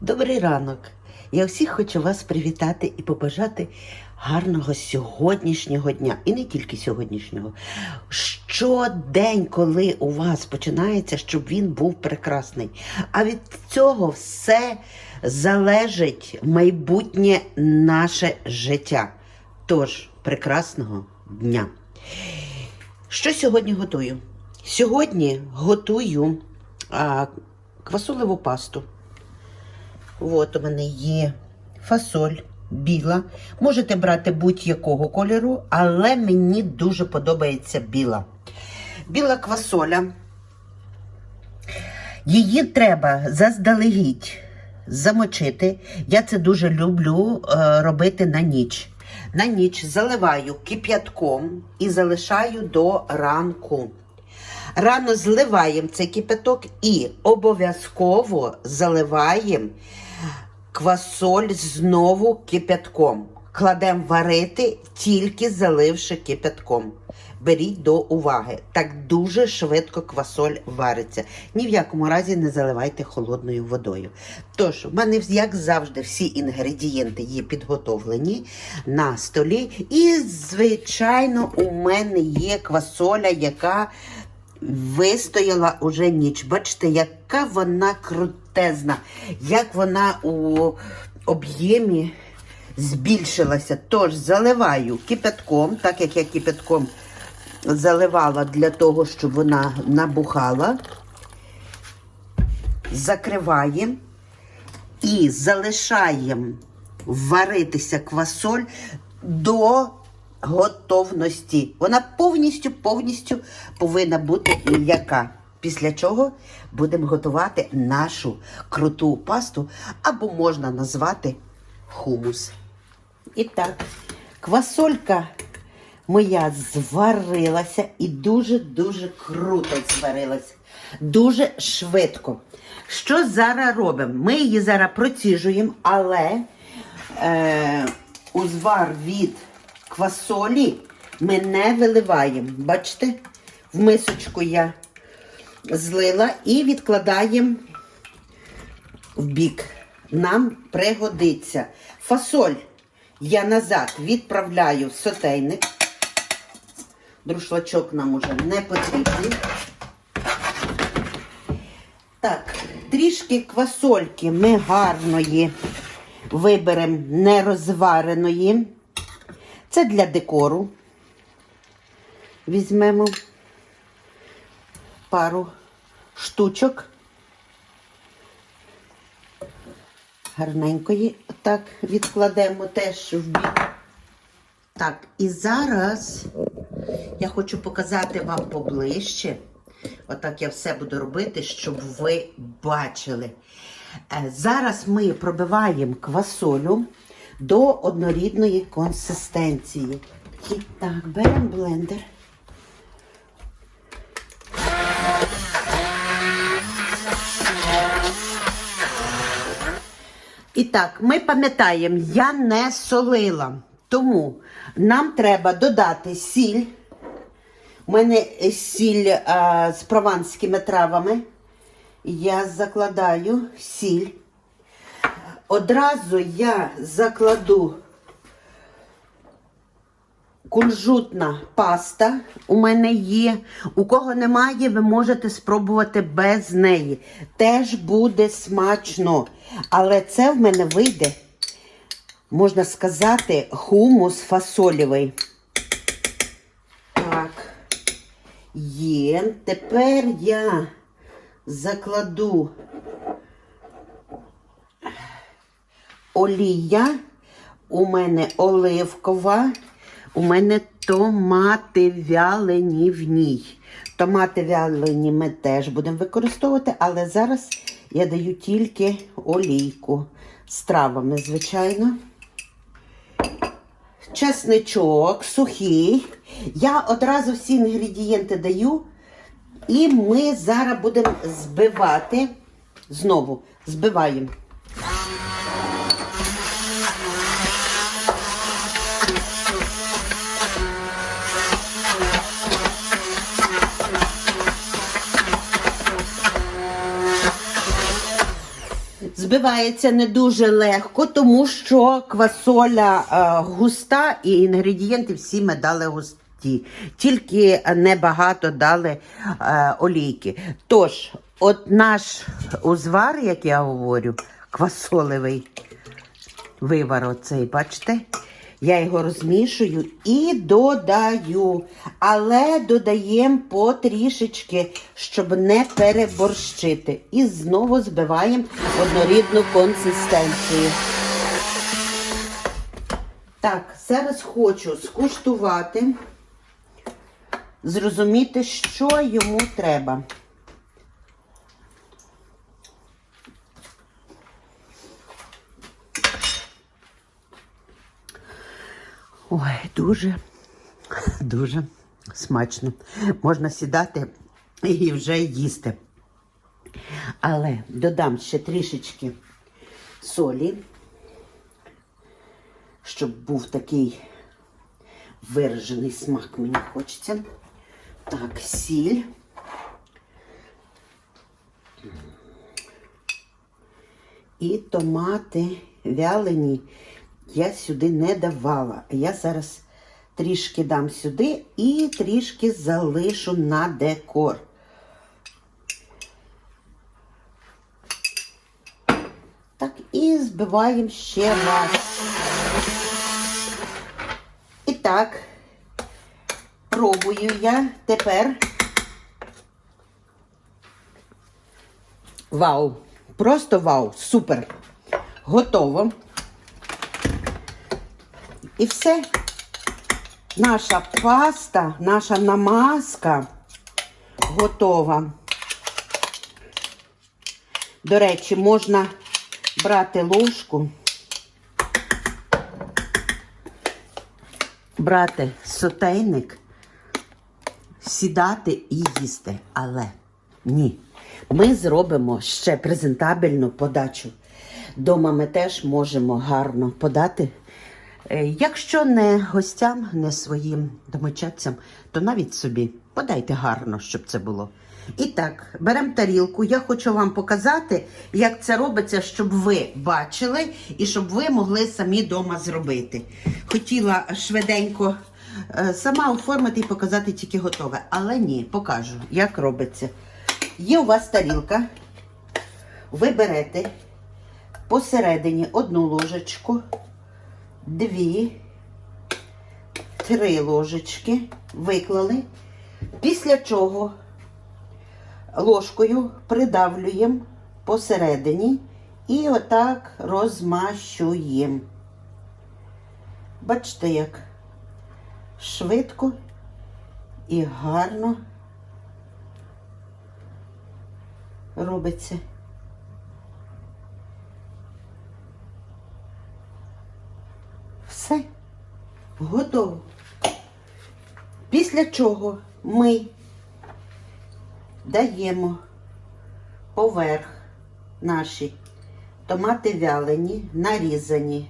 Добрий ранок. Я всіх хочу вас привітати і побажати гарного сьогоднішнього дня. І не тільки сьогоднішнього. Щодень, коли у вас починається, щоб він був прекрасний. А від цього все залежить майбутнє наше життя. Тож, прекрасного дня! Що сьогодні готую? Сьогодні готую а, квасолеву пасту. От у мене є фасоль біла. Можете брати будь-якого кольору, але мені дуже подобається біла. Біла квасоля. Її треба заздалегідь замочити. Я це дуже люблю е, робити на ніч. На ніч заливаю кип'ятком і залишаю до ранку. Рано зливаємо цей кипяток і обов'язково заливаємо квасоль знову кипятком. Кладемо варити, тільки заливши кипятком. Беріть до уваги. Так дуже швидко квасоль вариться. Ні в якому разі не заливайте холодною водою. Тож, в мене, як завжди, всі інгредієнти є підготовлені на столі. І, звичайно, у мене є квасоля, яка вистояла уже ніч. Бачите, яка вона крутезна, як вона у об'ємі збільшилася. Тож заливаю кипятком, так як я кипятком заливала для того, щоб вона набухала. Закриваємо і залишаємо варитися квасоль до готовності. Вона повністю повністю повинна бути м'яка. Після чого будемо готувати нашу круту пасту, або можна назвати хумус. І так, квасолька моя зварилася і дуже-дуже круто зварилася. Дуже швидко. Що зараз робимо? Ми її зараз проціжуємо, але е, узвар від квасолі ми не виливаємо. Бачите, в мисочку я злила і відкладаємо в бік. Нам пригодиться. Фасоль я назад відправляю в сотейник. Друшлачок нам уже не потрібний. Так, трішки квасольки ми гарної виберемо нерозвареної. Це для декору. Візьмемо пару штучок. Гарненької. Так, відкладемо теж в бік. Так, і зараз я хочу показати вам поближче. Отак я все буду робити, щоб ви бачили. Е, Зараз ми пробиваємо квасолю до однорідної консистенції. І так, беремо блендер. І так, ми пам'ятаємо, я не солила. Тому нам треба додати сіль. У мене сіль а, з прованськими травами. Я закладаю сіль. Одразу я закладу кунжутна паста. У мене є. У кого немає, ви можете спробувати без неї. Теж буде смачно. Але це в мене вийде, можна сказати, хумус фасолєвий. Так. Є. Тепер я закладу олія. У мене оливкова. У мене томати вялені в ній. Томати вялені ми теж будемо використовувати, але зараз я даю тільки олійку з травами, звичайно. Чесничок сухий. Я одразу всі інгредієнти даю. І ми зараз будемо збивати. Знову збиваємо. Збивається не дуже легко, тому що квасоля е, густа і інгредієнти всі ми дали густі. Тільки небагато дали е, олійки. Тож, от наш узвар, як я говорю, квасолевий вивар оцей, бачите? Я його розмішую і додаю. Але додаємо потрішечки, щоб не переборщити. І знову збиваємо однорідну консистенцію. Так, зараз хочу скуштувати, зрозуміти, що йому треба. Ой, дуже, дуже смачно. Можна сідати і вже їсти. Але додам ще трішечки солі, щоб був такий виражений смак мені хочеться. Так, сіль. І томати вялені я сюди не давала. Я зараз трішки дам сюди і трішки залишу на декор. Так, і збиваємо ще раз. І так, пробую я тепер. Вау! Просто вау! Супер! Готово. І все. Наша паста, наша намазка готова. До речі, можна брати ложку, брати сотейник, сідати і їсти. Але ні. Ми зробимо ще презентабельну подачу. Дома ми теж можемо гарно подати. Е, Якщо не гостям, не своїм домочадцям, то навіть собі подайте гарно, щоб це було. І так, беремо тарілку. Я хочу вам показати, як це робиться, щоб ви бачили і щоб ви могли самі вдома зробити. Хотіла швиденько е, сама оформити і показати тільки готове. Але ні, покажу, як робиться. Є у вас тарілка, ви берете посередині одну ложечку дві, три ложечки виклали, після чого ложкою придавлюємо посередині і отак розмащуємо. Бачите, як швидко і гарно робиться. Все готово. Після чого ми даємо поверх наші томати вялені, нарізані.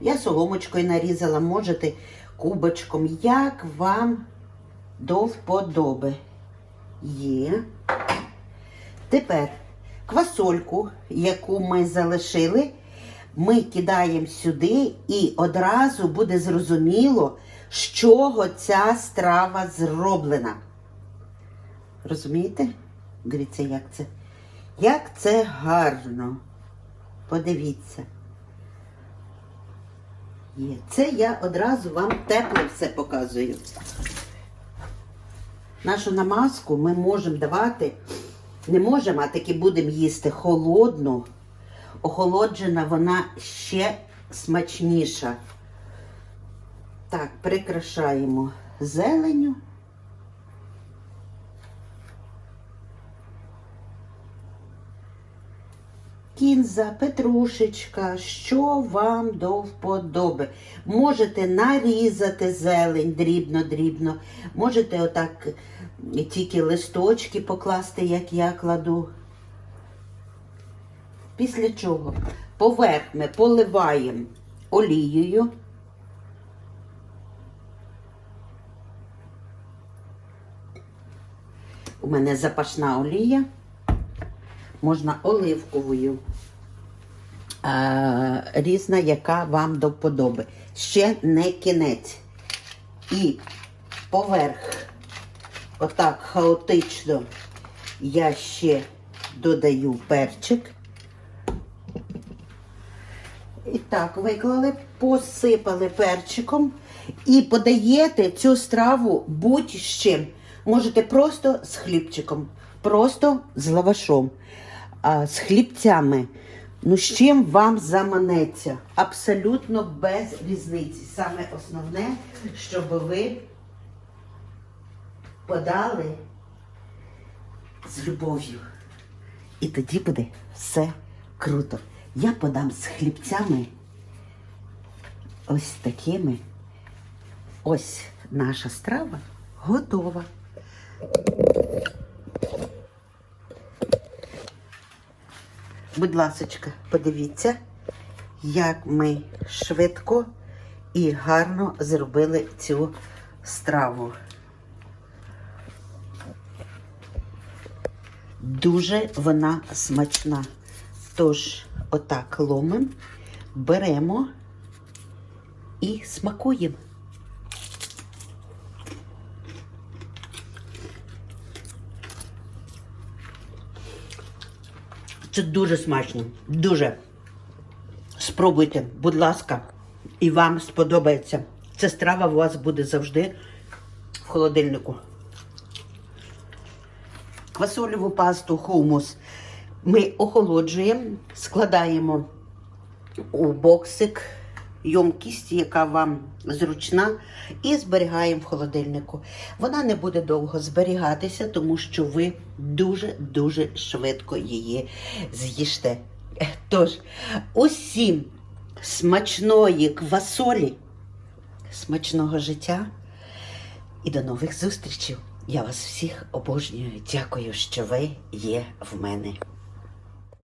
Я соломочкою нарізала, можете кубочком, як вам до вподоби. Є. Тепер квасольку, яку ми залишили, ми кидаємо сюди і одразу буде зрозуміло, з чого ця страва зроблена. Розумієте? Дивіться, як це. Як це гарно. Подивіться. Є. Це я одразу вам тепло все показую. Нашу намазку ми можемо давати, не можемо, а таки будемо їсти холодну. Охолоджена вона ще смачніша. Так, прикрашаємо зеленю. Кінза, петрушечка, що вам до вподоби. Можете нарізати зелень дрібно-дрібно. Можете отак тільки листочки покласти, як я кладу. Після чого поверх ми поливаємо олією. У мене запашна олія, можна оливковою. е, різна, яка вам до вподоби. Ще не кінець. І поверх, отак хаотично, я ще додаю перчик. І так, виклали, посипали перчиком і подаєте цю страву будь з чим. Можете просто з хлібчиком, просто з лавашом, а, з хлібцями. Ну, з чим вам заманеться? Абсолютно без різниці. Саме основне, щоб ви подали з любов'ю. І тоді буде все круто. Я подам з хлібцями ось такими. Ось наша страва готова. Будь ласочка, подивіться, як ми швидко і гарно зробили цю страву. Дуже вона смачна. Тож, отак ломимо, беремо і смакуємо. Це дуже смачно. Дуже. Спробуйте, будь ласка, і вам сподобається. Ця страва у вас буде завжди в холодильнику. Квасолеву пасту хумус ми охолоджуємо, складаємо у боксик ємкість, яка вам зручна, і зберігаємо в холодильнику. Вона не буде довго зберігатися, тому що ви дуже-дуже швидко її з'їсте. Тож, усім смачної квасолі, смачного життя і до нових зустрічей. Я вас всіх обожнюю. Дякую, що ви є в мене.